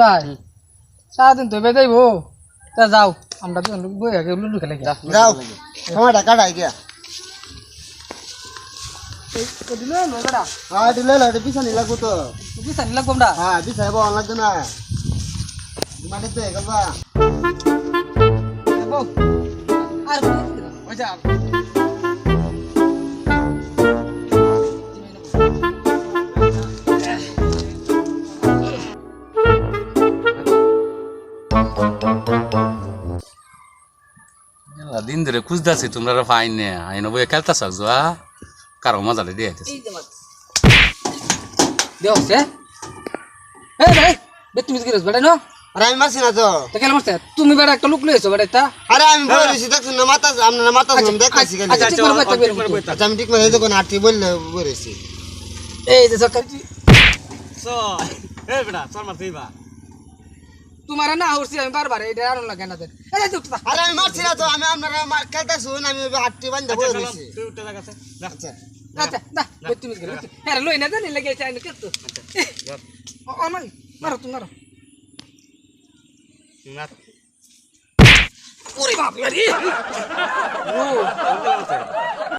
ভাই সারাদিন তো বেদাইব তা যাও আমরা তো বই আগে লুডু খেলে গিয়া যাও সময়টা কাটাই গিয়া দিল নগড়া হ্যাঁ দিলে লাইটে পিছানি লাগবো তো তুই সানি লাগবো আমরা হ্যাঁ পিছাই বল লাগবে না মাটিতে গেলবা আর ওই যা দিন ধরে খুঁজতেছি তোমরা ফাইন নে। আইন বই খেলতেছ যোৱা কারও মজালে দিয়ে এই তুমি কি বেটা নো? আরে আমি মারছি না তো। তা কেন মারতে তুমি বেটা একটা লুক লইছো বেটা তা আরে আমি বই রয়েছি দেখছেন না মাথা আপনার মাথা শুনুন দেখাচ্ছি কেন? আচ্ছা ঠিক করে বাইতে আচ্ছা আমি ঠিক করে এই দেখুন আটটি বললে বই রয়েছি এই যে সরকার এ বেটা চল মারতে বা তোমার না হরছি আমি বারবার এটা আর লাগে না দেন এই যে উঠতা আরে আমি মারছি না তো আমি আপনারা খেলতে শুন আমি আটটি বান্ধা বই রয়েছি তুই উঠতে লাগাছে আচ্ছা। আচ্ছা বে তুমি গেল আরে লই না জানি লাগে চাই না কে তো ও ও মারো তুমি মারো। ওরে বাপ রে। ও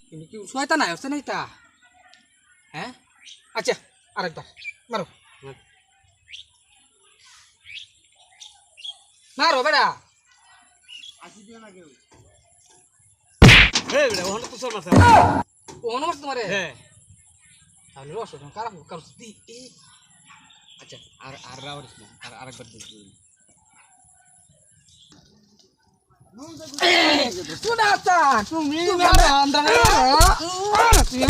তুমি কি শয়তান আয়ছ না এটা হ্যাঁ? আচ্ছা আরেকবার মারো মারো বেটা এ বেটা ওখানে তো চল মারতে ও নম্বর তোমারে হ্যাঁ তাহলে রস কারা কারও দি আচ্ছা আর আর না। আর আরেকবার শোনা তুমি তুমি আমরা আমরা তুমি